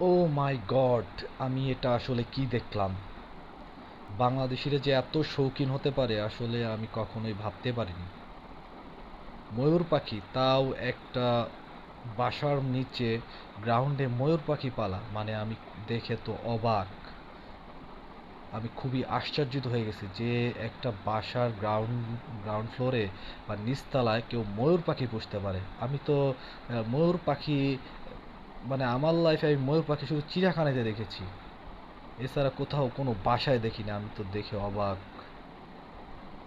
ও মাই god, আমি এটা আসলে কি দেখলাম? বাংলাদেশিরা যে এত শৌখিন হতে পারে, আসলে আমি কখনোই ভাবতে পারিনি। ময়ূর পাখি, তাও একটা বাসার নিচে গ্রাউন্ডে ময়ূর পাখি পালা মানে আমি দেখে তো অবাক। আমি খুবই আশ্চর্যিত হয়ে গেছি যে একটা বাসার গ্রাউন্ড গ্রাউন্ড ফ্লোরে বা নিচতলায় কেউ ময়ূর পাখি পুষতে পারে। আমি তো ময়ূর পাখি মানে আমার লাইফে আমি ময়ূর পাখি শুধু চিড়িয়াখানাতে দেখেছি। এছাড়া কোথাও কোনো বাসায় দেখিনি, আমি তো দেখে অবাক।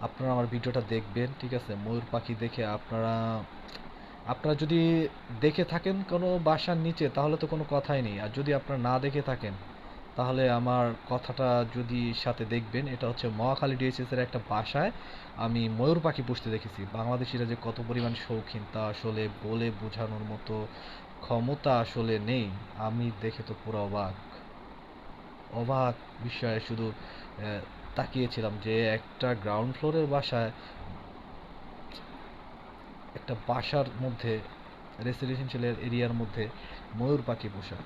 আপনারা আমার ভিডিওটা দেখবেন, ঠিক আছে? ময়ূর পাখি দেখে আপনারা আপনারা যদি দেখে থাকেন কোনো বাসার নিচে, তাহলে তো কোনো কথাই নেই। আর যদি আপনারা না দেখে থাকেন, তাহলে আমার কথাটা যদি সাথে দেখবেন, এটা হচ্ছে মহাখালী ডিএসএস এর একটা বাসায় আমি ময়ূর পাখি পুষতে দেখেছি। বাংলাদেশিরা যে কত পরিমাণ শৌখিন, তা আসলে বলে বোঝানোর মতো ক্ষমতা আসলে নেই, আমি দেখে তো পুরো অবাক। অবাক বিষয়ে শুধু তাকিয়েছিলাম যে একটা গ্রাউন্ড ফ্লোরের বাসায় একটা বাসার মধ্যে রেসিডেন্সিয়াল এরিয়ার মধ্যে ময়ূর পাখি পোষা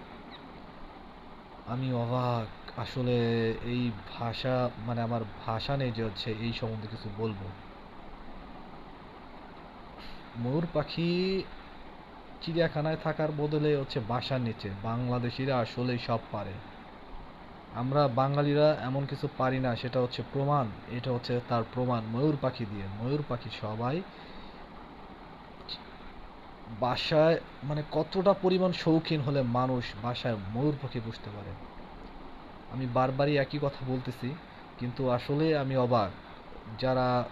আমি অবাক, আসলে এই ভাষা মানে আমার ভাষা নেই যে হচ্ছে এই সম্বন্ধে কিছু বলব। ময়ূর পাখি চিড়িয়াখানায় থাকার বদলে হচ্ছে বাসার নিচে। বাংলাদেশিরা আসলেই সব পারে। আমরা বাঙালিরা এমন কিছু পারি না, সেটা হচ্ছে প্রমাণ। এটা হচ্ছে তার প্রমাণ, ময়ূর পাখি দিয়ে। ময়ূর পাখি সবাই বাসায় মানে কতটা পরিমাণ শৌখিন হলে মানুষ বাসায় ময়ূর পাখি পুষতে পারে? আমি বারবারই একই কথা বলতেছি, কিন্তু আসলে আমি অবাক। যারা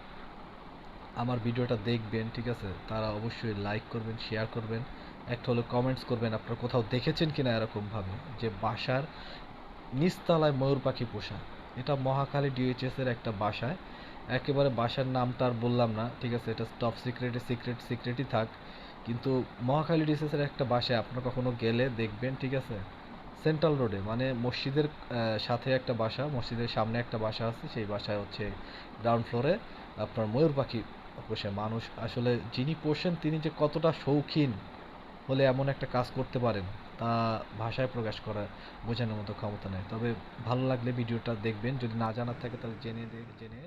আমার ভিডিওটা দেখবেন, ঠিক আছে? তারা অবশ্যই লাইক করবেন শেয়ার করবেন। একটা হলো কমেন্টস করবেন, আপনারা কোথাও দেখেছেন কিনা এরকম ভাবে যে বাসার নিচতলায় ময়ূর পাখি পোষা। এটা মহাকালী ডিএইচএস এর একটা বাসায়। একেবারে বাসার নামটা আর বললাম না, ঠিক আছে? এটা টপ সিক্রেটে সিক্রেট সিক্রেটই থাক। কিন্তু মহাখালী ডিএইচএস এর একটা বাসায় আপনারা কখনো গেলে দেখবেন, ঠিক আছে? সেন্ট্রাল রোডে মানে মসজিদের সাথে একটা বাসা, মসজিদের সামনে একটা বাসা আছে। সেই বাসায় হচ্ছে গ্রাউন্ড ফ্লোরে আপনার ময়ূর পাখি পোষে মানুষ আসলে যিনি পোষেন তিনি যে কতটা শৌখিন হলে এমন একটা কাজ করতে পারেন, তা ভাষায় প্রকাশ করা বোঝানোর মতো ক্ষমতা নেই। তবে ভালো লাগলে ভিডিওটা দেখবেন। যদি না জানার থাকে তাহলে জেনে জেনে